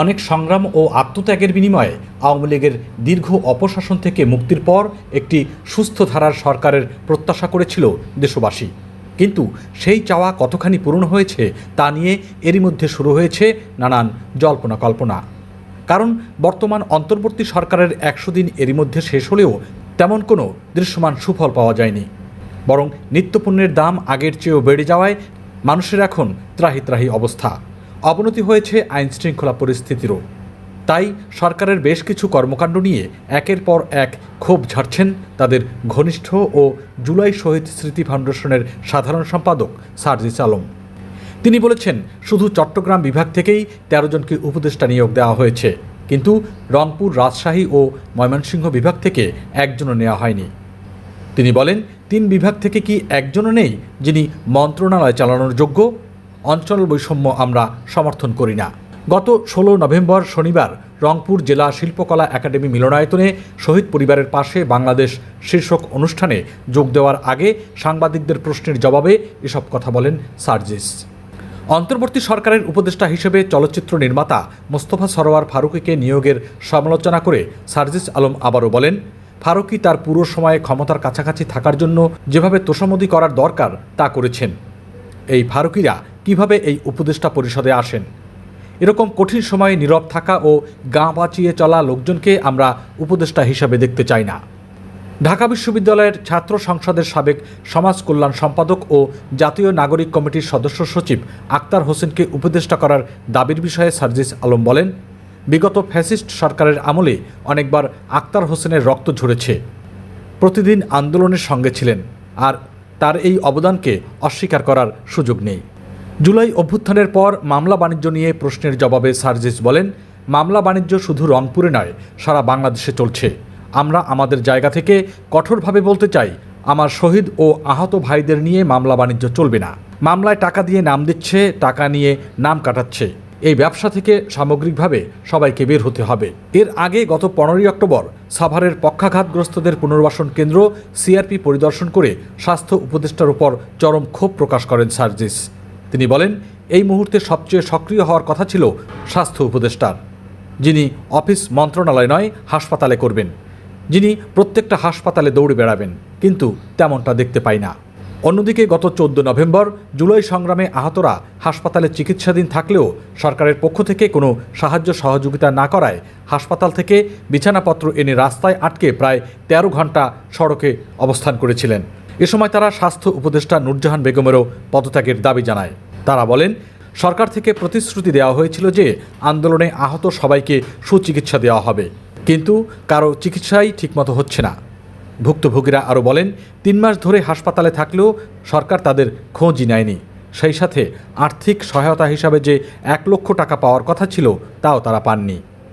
অনেক সংগ্রাম ও আত্মত্যাগের বিনিময়ে আওয়ামী লীগের দীর্ঘ অপশাসন থেকে মুক্তির পর একটি সুস্থ ধারার সরকারের প্রত্যাশা করেছিল দেশবাসী। কিন্তু সেই চাওয়া কতখানি পূরণ হয়েছে তা নিয়ে এরই মধ্যে শুরু হয়েছে নানান জল্পনা কল্পনা। কারণ বর্তমান অন্তর্বর্তী সরকারের একশো দিন এরই মধ্যে শেষ হলেও তেমন কোনো দৃশ্যমান সুফল পাওয়া যায়নি। বরং নিত্যপণ্যের দাম আগের চেয়েও বেড়ে যাওয়ায় মানুষের এখন ত্রাহি ত্রাহি অবস্থা। অবনতি হয়েছে আইন শৃঙ্খলা পরিস্থিতিরও। তাই সরকারের বেশ কিছু কর্মকাণ্ড নিয়ে একের পর এক ক্ষোভ ঝাড়ছেন তাদের ঘনিষ্ঠ ও জুলাই শহীদ স্মৃতি ফাউন্ডেশনের সাধারণ সম্পাদক সার্জিস আলম। তিনি বলেছেন, শুধু চট্টগ্রাম বিভাগ থেকেই তেরো জনকে উপদেষ্টা নিয়োগ দেওয়া হয়েছে, কিন্তু রংপুর, রাজশাহী ও ময়মনসিংহ বিভাগ থেকে একজনও নেওয়া হয়নি। তিনি বলেন, তিন বিভাগ থেকে কি একজনও নেই যিনি মন্ত্রণালয় চালানোর যোগ্য? অঞ্চল বৈষম্য আমরা সমর্থন করি না। গত ষোলো নভেম্বর শনিবার রংপুর জেলা শিল্পকলা একাডেমি মিলনায়তনে শহীদ পরিবারের পাশে বাংলাদেশ শীর্ষক অনুষ্ঠানে যোগ দেওয়ার আগে সাংবাদিকদের প্রশ্নের জবাবে এসব কথা বলেন সার্জিস। অন্তর্বর্তী সরকারের উপদেষ্টা হিসেবে চলচ্চিত্র নির্মাতা মোস্তফা সরোয়ার ফারুকিকে নিয়োগের সমালোচনা করে সার্জিস আলম আবারও বলেন, ফারুকি তার পুরো সময়ে ক্ষমতার কাছাকাছি থাকার জন্য যেভাবে তোষামদি করার দরকার তা করেছেন। এই ফারুকিরা কীভাবে এই উপদেষ্টা পরিষদে আসেন? এরকম কঠিন সময়ে নীরব থাকা ও গা বাঁচিয়ে চলা লোকজনকে আমরা উপদেষ্টা হিসাবে দেখতে চাই না। ঢাকা বিশ্ববিদ্যালয়ের ছাত্র সংসদের সাবেক সমাজ কল্যাণ সম্পাদক ও জাতীয় নাগরিক কমিটির সদস্য সচিব আক্তার হোসেনকে উপদেষ্টা করার দাবির বিষয়ে সার্জিস আলম বলেন, বিগত ফ্যাসিস্ট সরকারের আমলে অনেকবার আক্তার হোসেনের রক্ত ঝরেছে। প্রতিদিন আন্দোলনের সঙ্গে ছিলেন, আর তার এই অবদানকে অস্বীকার করার সুযোগ নেই। জুলাই অভ্যুত্থানের পর মামলা বাণিজ্য নিয়ে প্রশ্নের জবাবে সার্জিস বলেন, মামলা বাণিজ্য শুধু রংপুরে নয়, সারা বাংলাদেশে চলছে। আমরা আমাদের জায়গা থেকে কঠোরভাবে বলতে চাই, আমার শহীদ ও আহত ভাইদের নিয়ে মামলা বাণিজ্য চলবে না। মামলায় টাকা দিয়ে নাম দিচ্ছে, টাকা নিয়ে নাম কাটাচ্ছে। এই ব্যবসা থেকে সামগ্রিকভাবে সবাইকে বের হতে হবে। এর আগে গত পনেরোই অক্টোবর সাভারের পক্ষাঘাতগ্রস্তদের পুনর্বাসন কেন্দ্র সিআরপি পরিদর্শন করে স্বাস্থ্য উপদেষ্টার উপর চরম ক্ষোভ প্রকাশ করেন সার্জিস। তিনি বলেন, এই মুহূর্তে সবচেয়ে সক্রিয় হওয়ার কথা ছিল স্বাস্থ্য উপদেষ্টার। যিনি অফিস মন্ত্রণালয় নয়, হাসপাতালে করবেন। যিনি প্রত্যেকটা হাসপাতালে দৌড়ে বেড়াবেন, কিন্তু তেমনটা দেখতে পাই না। অন্যদিকে গত চোদ্দ নভেম্বর জুলাই সংগ্রামে আহতরা হাসপাতালে চিকিৎসাধীন থাকলেও সরকারের পক্ষ থেকে কোনো সাহায্য সহযোগিতা না করায় হাসপাতাল থেকে বিছানাপত্র এনে রাস্তায় আটকে প্রায় তেরো ঘণ্টা সড়কে অবস্থান করেছিলেন। এ সময় তারা স্বাস্থ্য উপদেষ্টা নূরজাহান বেগমেরও পদত্যাগের দাবি জানায়। তারা বলেন, সরকার থেকে প্রতিশ্রুতি দেওয়া হয়েছিল যে আন্দোলনে আহত সবাইকে সুচিকিৎসা দেওয়া হবে। কিন্তু কারও চিকিৎসাই ঠিকমতো হচ্ছে না। ভুক্তভোগীরা আরও বলেন, তিন মাস ধরে হাসপাতালে থাকলেও সরকার তাদের খোঁজই নেয়নি। সেই সাথে আর্থিক সহায়তা হিসাবে যে এক লক্ষ টাকা পাওয়ার কথা ছিল, তাও তারা পাননি।